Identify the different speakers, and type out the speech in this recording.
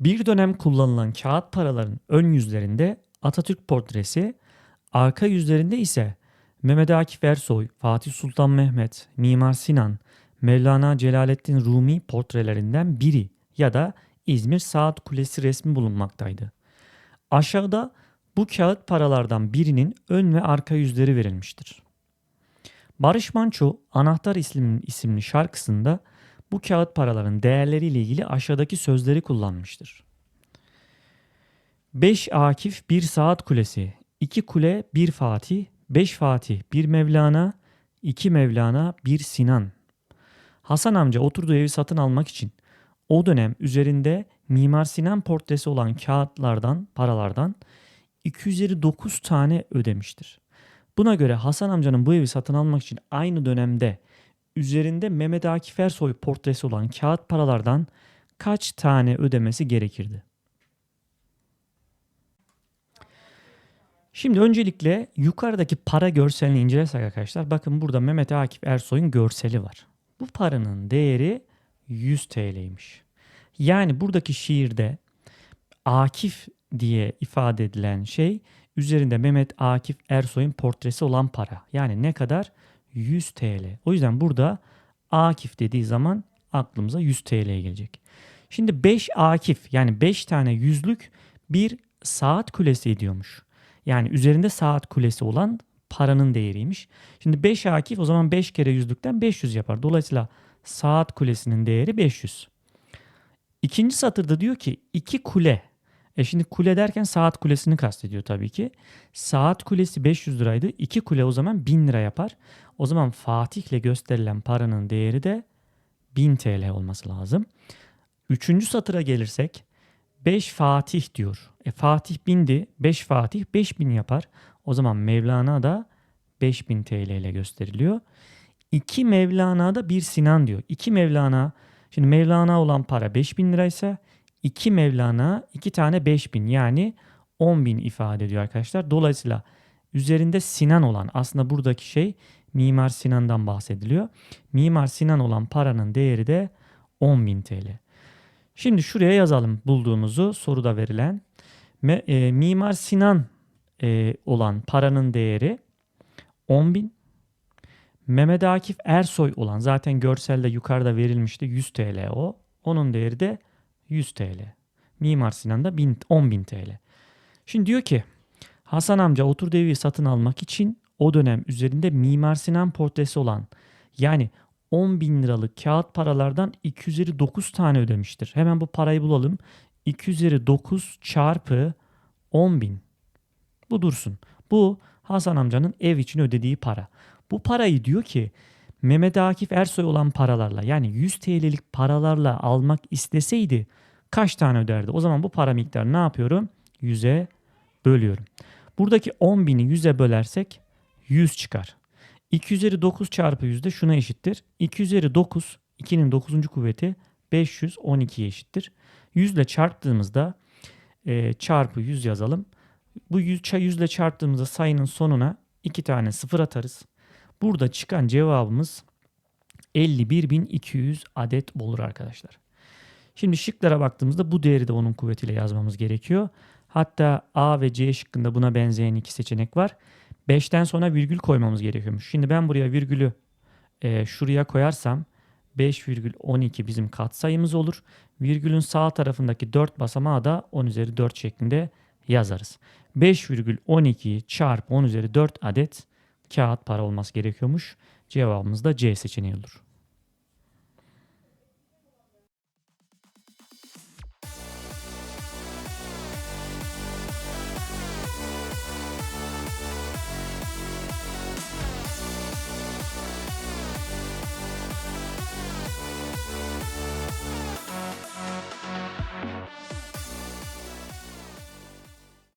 Speaker 1: Bir dönem kullanılan kağıt paraların ön yüzlerinde Atatürk portresi, arka yüzlerinde ise Mehmet Akif Ersoy, Fatih Sultan Mehmet, Mimar Sinan, Mevlana Celaleddin Rumi portrelerinden biri ya da İzmir Saat Kulesi resmi bulunmaktaydı. Aşağıda bu kağıt paralardan birinin ön ve arka yüzleri verilmiştir. Barış Manço Anahtar isimli, isimli şarkısında bu kağıt paraların değerleriyle ilgili aşağıdaki sözleri kullanmıştır. 5 Akif 1 Saat Kulesi, 2 Kule 1 Fatih, 5 Fatih 1 Mevlana, 2 Mevlana 1 Sinan. Hasan amca oturduğu evi satın almak için o dönem üzerinde Mimar Sinan portresi olan kağıtlardan, paralardan 259 tane ödemiştir. Buna göre Hasan amcanın bu evi satın almak için aynı dönemde üzerinde Mehmet Akif Ersoy portresi olan kağıt paralardan kaç tane ödemesi gerekirdi? Şimdi öncelikle yukarıdaki para görselini incelersek arkadaşlar bakın burada Mehmet Akif Ersoy'un görseli var. Bu paranın değeri 100 TL'ymiş. Yani buradaki şiirde Akif diye ifade edilen şey üzerinde Mehmet Akif Ersoy'un portresi olan para. Yani ne kadar? 100 TL. O yüzden burada Akif dediği zaman aklımıza 100 TL gelecek. Şimdi 5 Akif yani 5 tane yüzlük bir saat kulesi ediyormuş. Yani üzerinde saat kulesi olan paranın değeriymiş. Şimdi 5 Akif o zaman 5 kere yüzlükten 500 yapar. Dolayısıyla saat kulesinin değeri 500. İkinci satırda diyor ki 2 kule. E şimdi kule derken saat kulesini kastediyor tabii ki. Saat kulesi 500 liraydı. 2 kule o zaman 1000 lira yapar. O zaman Fatih'le gösterilen paranın değeri de 1000 TL olması lazım. Üçüncü satıra gelirsek 5 Fatih diyor. E Fatih 1000'di. 5 Fatih 5000 yapar. O zaman Mevlana da 5000 TL ile gösteriliyor. 2 Mevlana da 1 Sinan diyor. 2 Mevlana şimdi Mevlana olan para 5000 liraysa 2 Mevlana 2 tane 5000 yani 10.000 ifade ediyor arkadaşlar. Dolayısıyla üzerinde Sinan olan aslında buradaki şey Mimar Sinan'dan bahsediliyor. Mimar Sinan olan paranın değeri de 10.000 TL. Şimdi şuraya yazalım bulduğumuzu soruda verilen. Me, e, Mimar Sinan e, olan paranın değeri 10.000. Mehmet Akif Ersoy olan zaten görselde yukarıda verilmişti 100 TL o. Onun değeri de 100 TL. Mimar Sinan'da 10.000 TL. Şimdi diyor ki Hasan amca oturduğu evi satın almak için o dönem üzerinde Mimar Sinan portresi olan yani 10 bin liralık kağıt paralardan 2 üzeri 9 tane ödemiştir. Hemen bu parayı bulalım. 2 üzeri 9 çarpı 10 bin. Bu dursun. Bu Hasan amcanın ev için ödediği para. Bu parayı diyor ki Mehmet Akif Ersoy olan paralarla yani 100 TL'lik paralarla almak isteseydi kaç tane öderdi? O zaman bu para miktarı ne yapıyorum? 100'e bölüyorum. Buradaki 10 bini 100'e bölersek 100 çıkar. 2 üzeri 9 çarpı 100 de şuna eşittir. 2 üzeri 9 2'nin 9. kuvveti 512'ye eşittir. 100 ile çarptığımızda e, çarpı 100 yazalım. Bu 100, 100 ile çarptığımızda sayının sonuna 2 tane sıfır atarız. Burada çıkan cevabımız 51.200 adet olur arkadaşlar. Şimdi şıklara baktığımızda bu değeri de onun kuvvetiyle yazmamız gerekiyor. Hatta A ve C şıkkında buna benzeyen iki seçenek var. 5'ten sonra virgül koymamız gerekiyormuş. Şimdi ben buraya virgülü e, şuraya koyarsam 5,12 bizim katsayımız olur. Virgülün sağ tarafındaki 4 basamağı da 10 üzeri 4 şeklinde yazarız. 5,12 çarpı 10 üzeri 4 adet kağıt para olması gerekiyormuş. Cevabımız da C seçeneği olur.